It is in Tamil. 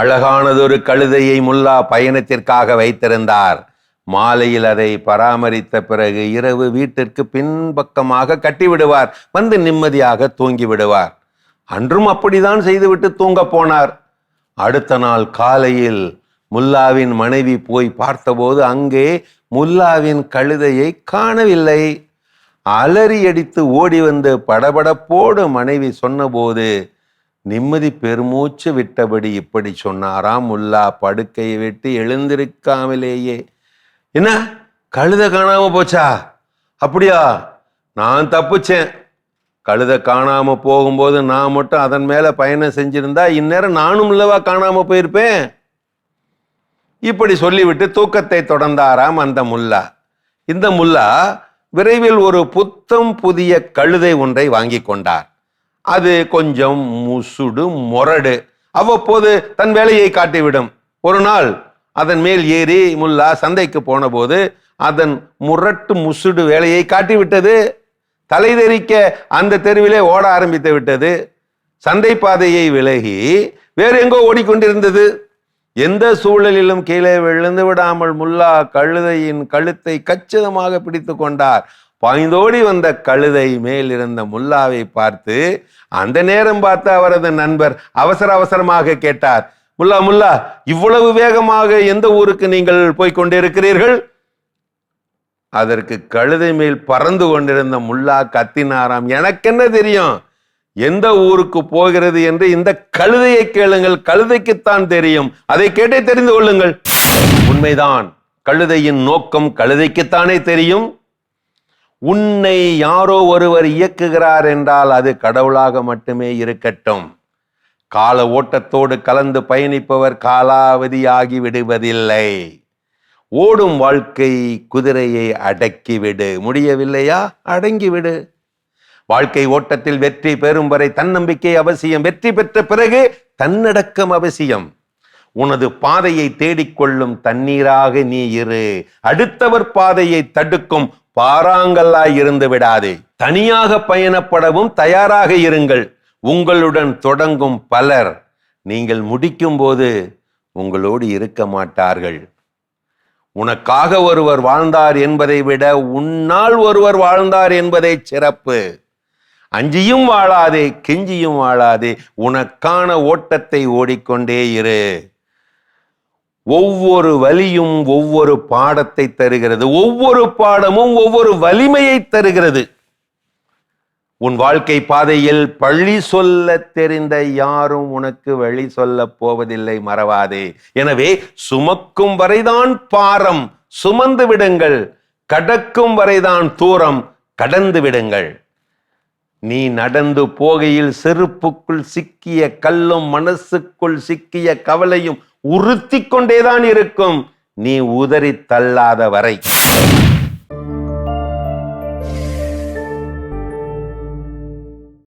அழகானதொரு கழுதையை முல்லா பயணத்திற்காக வைத்திருந்தார். மாலையில் அதை பராமரித்த பிறகு இரவு வீட்டிற்கு பின்பக்கமாக கட்டிவிடுவார். வந்து நிம்மதியாக தூங்கி விடுவார் அன்றும் அப்படிதான் செய்துவிட்டு தூங்க போனார். அடுத்த நாள் காலையில் முல்லாவின் மனைவி போய் பார்த்தபோது அங்கே முல்லாவின் கழுதையை காணவில்லை. அலறி அடித்து ஓடி வந்து படபடப்போடு மனைவி சொன்னபோது நிம்மதி பெருமூச்சு விட்டபடி இப்படி சொன்னாராம் முல்லா. படுக்கையை விட்டு எழுந்திருக்காமலேயே. என்ன? கழுதை காணாம போச்சா? அப்படியா? நான் தப்புச்சேன். கழுதை காணாம போகும்போது நான் மட்டும் அதன் மேல பயணம் செஞ்சிருந்தா இந்நேரம் நானும் இல்லவா காணாம போயிருப்பேன். இப்படி சொல்லிவிட்டு தூக்கத்தை தொடர்ந்தாராம் அந்த முல்லா. இந்த முல்லா விரைவில் ஒரு புத்தம் புதிய கழுதை ஒன்றை வாங்கி கொண்டார். அது கொஞ்சம் முசுடு முரடு. அவ்வப்போது தன் வேலையை காட்டிவிடும். ஒரு நாள் அதன் மேல் ஏறி முல்லா சந்தைக்கு போனபோது அதன் முரட்டு முசுடு வேலையை காட்டிவிட்டது. தலை தெறிக்க அந்த தெருவிலே ஓட ஆரம்பித்து விட்டது. சந்தை பாதையை விலகி வேறு எங்கோ ஓடிக்கொண்டிருந்தது. எந்த சூழலிலும் கீழே விழுந்து விடாமல் முல்லா கழுதையின் கழுத்தை கச்சிதமாக பிடித்து கொண்டார். பாய்ந்தோடி வந்த கழுதை மேல் இருந்த முல்லாவை பார்த்து அந்த நேரம் பார்த்த அவரது நண்பர் அவசர அவசரமாக கேட்டார் முல்லா முல்லா இவ்வளவு வேகமாக எந்த ஊருக்கு நீங்கள் போய்க் கொண்டிருக்கிறீர்கள்? அதற்கு கழுதை மேல் பறந்து கொண்டிருந்த முல்லா கத்தினாராம் எனக்கென்ன தெரியும்? எந்த ஊருக்கு போகிறது என்று இந்த கழுதையை கேளுங்கள் கழுதைக்குத்தான் தெரியும். அதை கேட்டே தெரிந்து கொள்ளுங்கள். உண்மைதான் கழுதையின் நோக்கம் கழுதைக்குத்தானே தெரியும். உன்னை யாரோ ஒருவர் இயக்குகிறார் என்றால் அது கடவுளாக மட்டுமே இருக்கட்டும். கால ஓட்டத்தோடு கலந்து பயணிப்பவர் காலாவதியாகி விடுவதில்லை. ஓடும் வாழ்க்கை குதிரையை அடக்கிவிடு. முடியவில்லையா? அடங்கிவிடு. வாழ்க்கை ஓட்டத்தில் வெற்றி பெறும் வரை தன்னம்பிக்கை அவசியம். வெற்றி பெற்ற பிறகு தன்னடக்கம் அவசியம். உனது பாதையை தேடிக்கொள்ளும் தண்ணீராக நீ இரு. அடுத்தவர் பாதையை தடுக்கும் பாறாங்கல்லாய் இருந்து விடாதே. தனியாக பயணப்படவும் தயாராக இருங்கள். உங்களுடன் தொடங்கும் பலர் நீங்கள் முடிக்கும் போது உங்களோடு இருக்க மாட்டார்கள். உனக்காக ஒருவர் வாழ்ந்தார் என்பதை விட உன்னால் ஒருவர் வாழ்ந்தார் என்பதை சிறப்பு. அஞ்சியும் வாழாதே கெஞ்சியும் வாழாதே. உனக்கான ஓட்டத்தை ஓடிக்கொண்டே இரு. ஒவ்வொரு வலியும் ஒவ்வொரு பாடத்தை தருகிறது. ஒவ்வொரு பாடமும் ஒவ்வொரு வலிமையை தருகிறது. உன் வாழ்க்கை பாதையில் பழி சொல்ல தெரிந்த யாரும் உனக்கு வழி சொல்ல போவதில்லை மறவாதே. எனவே சுமக்கும் வரைதான் பாரம். சுமந்து விடுங்கள். கடக்கும் வரைதான் தூரம். கடந்து விடுங்கள். நீ நடந்து போகையில் செருப்புக்குள் சிக்கிய கல்லும் மனசுக்குள் சிக்கிய கவலையும் உறுத்தி கொண்டேதான் இருக்கும். நீ உதறி தள்ளாத வரை